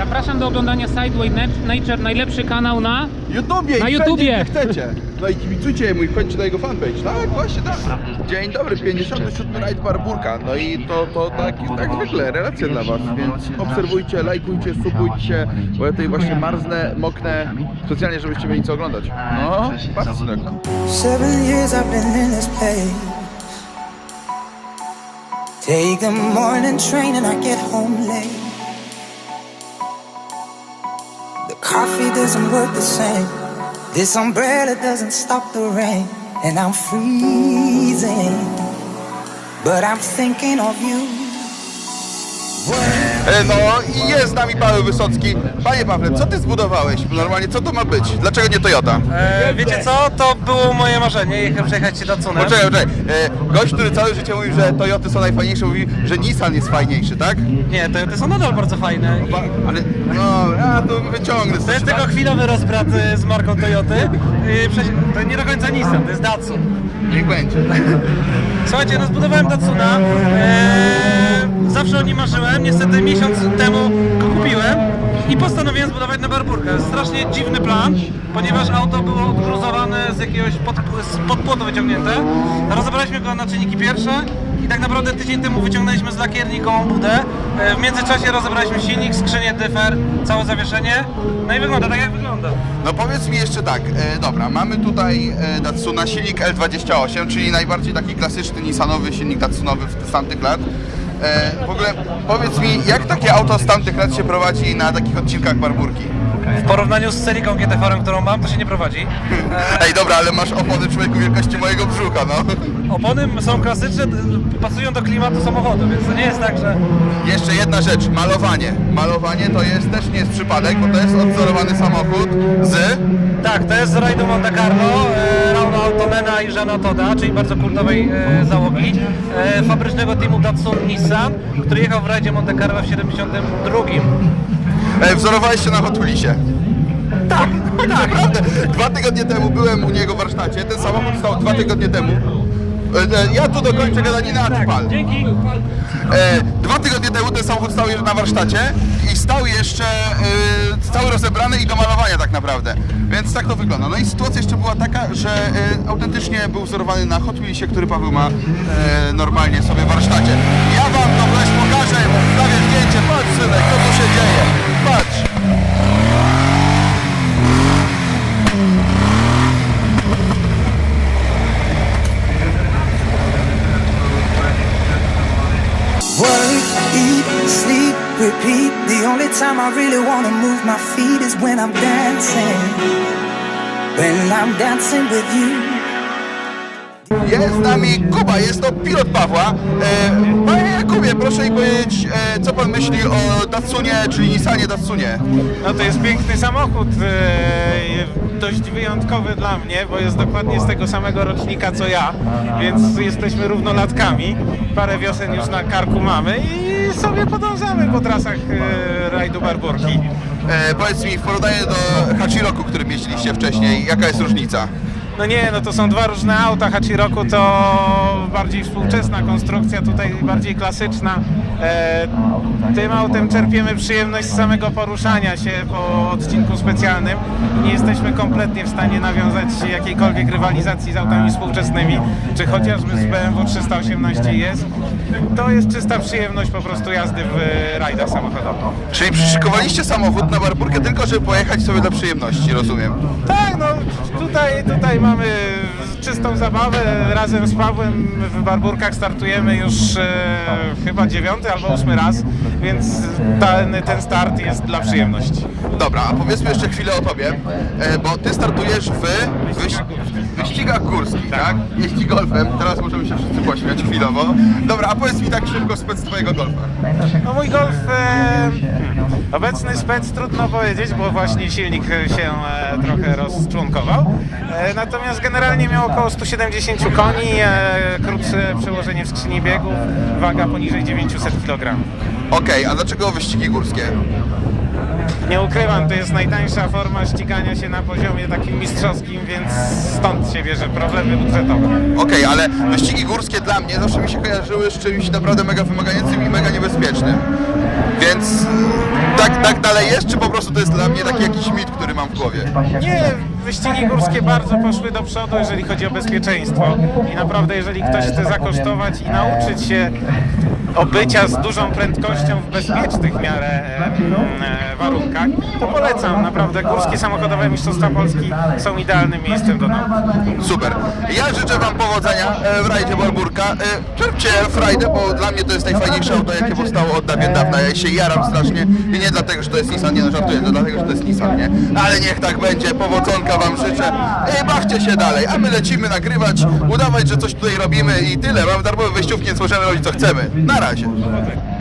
Zapraszam do oglądania Sideway Nature, najlepszy kanał na... YouTubie Na i YouTubie. wszędzie, gdzie chcecie. No i kibicujcie mu i wchodźcie na jego fanpage. Tak, właśnie tak. Dzień dobry, 57 Rajd Barburka. No i to, to tak, tak zwykle, relacje dla was, więc obserwujcie, lajkujcie, subujcie, bo ja tutaj właśnie marznę, moknę, specjalnie żebyście mieli co oglądać. No, patrz synek. Seven years I've been in this place. Take the morning train and I get home late. Coffee doesn't work the same. This umbrella doesn't stop the rain. And I'm freezing. But I'm thinking of you. E, No i jest z nami Paweł Wysocki. Panie Pawle, co ty zbudowałeś? Normalnie, co to ma być? Dlaczego nie Toyota? E, wiecie co? To było moje marzenie, jechać przejechać się Datsunem. Poczekaj, poczekaj. E, gość, który całe życie mówił, że Toyoty są najfajniejsze, mówi, że Nissan jest fajniejszy, tak? Nie, to, to są nadal bardzo fajne. Ba- Ale, no, ja to wyciągnę. To jest tylko chwilowy rozbrat e, z marką Toyoty. E, przecież To nie do końca Nissan, to jest Datsun. Niech będzie. Słuchajcie, no zbudowałem Datsuna. E, o nim marzyłem. Niestety miesiąc temu go kupiłem i postanowiłem zbudować na barburkę. Strasznie dziwny plan, ponieważ auto było odgruzowane z jakiegoś pod, z podpłotu wyciągnięte. Rozebraliśmy go na czynniki pierwsze i tak naprawdę tydzień temu wyciągnęliśmy z lakierni koło budę. E, w międzyczasie rozebraliśmy silnik, skrzynię, dyfer, całe zawieszenie. No i wygląda tak jak wygląda. No powiedz mi jeszcze tak, e, dobra, mamy tutaj e, Datsuna silnik L28, czyli najbardziej taki klasyczny Nissanowy silnik Datsunowy z tamtych lat. E, w ogóle powiedz mi, jak takie auto z tamtych lat się prowadzi na takich odcinkach barburki? W porównaniu z Celiką GT-Farem, którą mam, to się nie prowadzi. Ej, dobra, ale masz opony człowieku wielkości mojego brzucha, no. Opony są klasyczne, pasują do klimatu samochodu, więc to nie jest tak, że... Jeszcze jedna rzecz, malowanie. Malowanie to jest też nie jest przypadek, bo to jest odzorowany samochód z... Tak, to jest z rajdu Monte Carlo, e, Rauna Automena i Żana Toda, czyli bardzo kultowej e, załogi, e, fabrycznego teamu Datsun Nissan, który jechał w rajdzie Monte Carlo w 72. E, wzorowałeś się na Hot Wheelsie. Tak, tak. Naprawdę, dwa tygodnie temu byłem u niego w warsztacie, ten samochód stał dwa tygodnie temu. E, e, Ja tu dokończę gadaninę, a ty pal. Dzięki. E, dwa tygodnie temu ten samochód stał jeszcze na warsztacie i stał jeszcze e, cały rozebrany i do malowania tak naprawdę. Więc tak to wygląda. No i sytuacja jeszcze była taka, że e, autentycznie był wzorowany na Hot Wheelsie, który Paweł ma e, normalnie sobie w warsztacie. Ja wam to wreszcie pokażę, wstawię zdjęcie. Patrz synek, co tu się dzieje. Patrz. Work, eat, sleep, repeat. The only time I really wanna move my feet is when I'm dancing. When I'm dancing with you. Jest z nami Kuba, jest to pilot Pawła. E, panie Jakubie, proszę mi powiedzieć, e, co pan myśli o Datsunie, czyli Nissanie Datsunie? No to jest piękny samochód, e, dość wyjątkowy dla mnie, bo jest dokładnie z tego samego rocznika co ja, więc jesteśmy równolatkami. Parę wiosen już na karku mamy i sobie podążamy po trasach e, rajdu Barburki. E, powiedz mi, w porównaniu do Hachiroku, którym jeździliście wcześniej, jaka jest różnica? No nie, no to są dwa różne auta. Hachiroku to bardziej współczesna konstrukcja, tutaj bardziej klasyczna. E, tym autem czerpiemy przyjemność z samego poruszania się po odcinku specjalnym. Nie jesteśmy kompletnie w stanie nawiązać jakiejkolwiek rywalizacji z autami współczesnymi, czy chociażby z BMW 318 jest. To jest czysta przyjemność po prostu jazdy w rajdach samochodowych. Czyli przyszykowaliście samochód na Barburkę tylko, żeby pojechać sobie dla przyjemności, rozumiem? Tak, no tutaj, tutaj mamy czystą zabawę. Razem z Pawłem w Barburkach startujemy już e, chyba dziewiąty albo ósmy raz, więc ten, ten start jest dla przyjemności. Dobra, a powiedzmy jeszcze chwilę o tobie, e, bo ty startujesz w wyś... wyścigach górskich, tak? Jeździ golfem, teraz możemy się wszyscy pośmiać chwilowo. Dobra, a powiedz mi tak szybko spec twojego golfa. No mój golf, e, obecny spec trudno powiedzieć, bo właśnie silnik się e, trochę rozczłonkował. E, natomiast generalnie miał około 170 koni, e, krótsze przełożenie w skrzyni biegów, waga poniżej 900 kg. Okej, a dlaczego wyścigi górskie? Nie ukrywam, to jest najtańsza forma ścigania się na poziomie takim mistrzowskim, więc stąd się bierze problemy budżetowe. Okej, ale wyścigi górskie dla mnie zawsze mi się kojarzyły z czymś naprawdę mega wymagającym i mega niebezpiecznym. Więc tak, tak dalej jest, czy po prostu to jest dla mnie taki jakiś mit, który mam w głowie? Nie, wyścigi górskie bardzo poszły do przodu, jeżeli chodzi o bezpieczeństwo. I naprawdę, jeżeli ktoś chce zakosztować i nauczyć się obycia z dużą prędkością w bezpiecznych w miarę e, warunkach, to polecam. Naprawdę, górskie samochodowe Mistrzostwa Polski są idealnym miejscem do nauki. Super. Ja życzę Wam powodzenia e, w rajdzie Barburka. E, Czerpcie frajdę, bo dla mnie to jest najfajniejsze auto, jakie powstało od dawien dawna. Ja się jaram strasznie i nie dlatego, że to jest Nissan, nie no żartuję, to dlatego, że to jest Nissan, nie? Ale niech tak będzie, powodzonka Wam życzę i bawcie się dalej, a my lecimy nagrywać, udawać, że coś tutaj robimy i tyle. Mamy darmowe wejściówki, więc możemy robić co chcemy. Na garagem.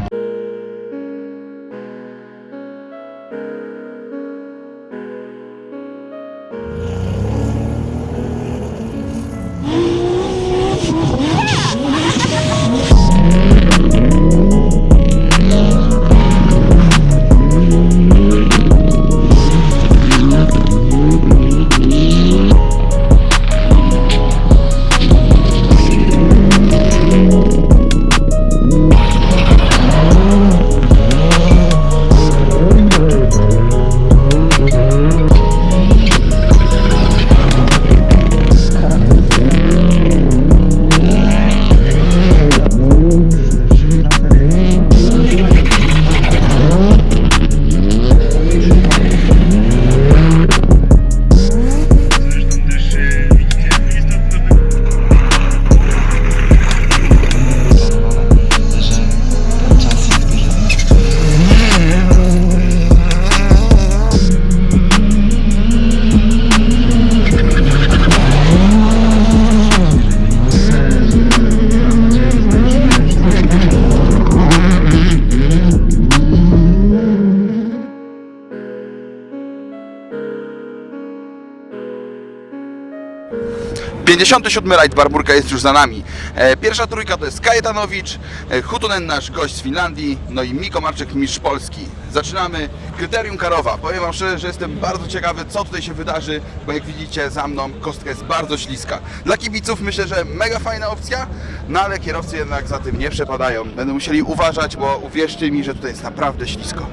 57. rajd Barburka jest już za nami. E, pierwsza trójka to jest Kajetanowicz, e, Hutunen, nasz gość z Finlandii, no i Miko Marczyk, mistrz Polski. Zaczynamy kryterium Karowa. Powiem Wam szczerze, że jestem bardzo ciekawy, co tutaj się wydarzy, bo jak widzicie za mną kostka jest bardzo śliska. Dla kibiców myślę, że mega fajna opcja, no ale kierowcy jednak za tym nie przepadają. Będą musieli uważać, bo uwierzcie mi, że tutaj jest naprawdę ślisko.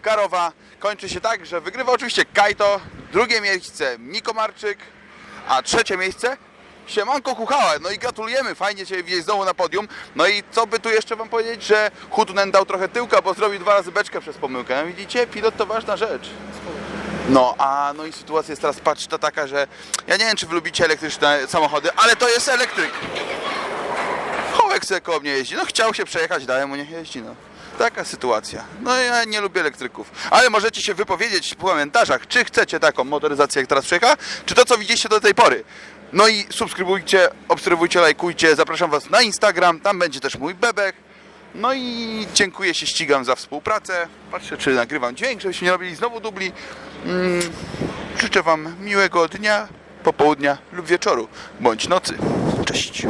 Karowa kończy się tak, że wygrywa oczywiście Kajto, drugie miejsce Niko Marczyk, a trzecie miejsce Siemanko Kuchała. No i gratulujemy, fajnie Cię widzieć znowu na podium. No i co by tu jeszcze Wam powiedzieć, że Hutunen dał trochę tyłka, bo zrobił dwa razy beczkę przez pomyłkę. Widzicie, pilot to ważna rzecz. No, a no i sytuacja jest teraz patrzta taka, że ja nie wiem, czy Wy lubicie elektryczne samochody, ale to jest elektryk. Hołek sobie koło mnie jeździ. No chciał się przejechać, dałem mu niech jeździ, no. Taka sytuacja. No ja nie lubię elektryków. Ale możecie się wypowiedzieć w komentarzach, czy chcecie taką motoryzację jak teraz przejechała, czy to co widzieliście do tej pory. No i subskrybujcie, obserwujcie, lajkujcie. Zapraszam Was na Instagram, tam będzie też mój bebek. No i dziękuję się, ścigam za współpracę. Patrzę, czy nagrywam dźwięk, żebyśmy nie robili znowu dubli. Mm, życzę Wam miłego dnia, popołudnia lub wieczoru, bądź nocy. Cześć.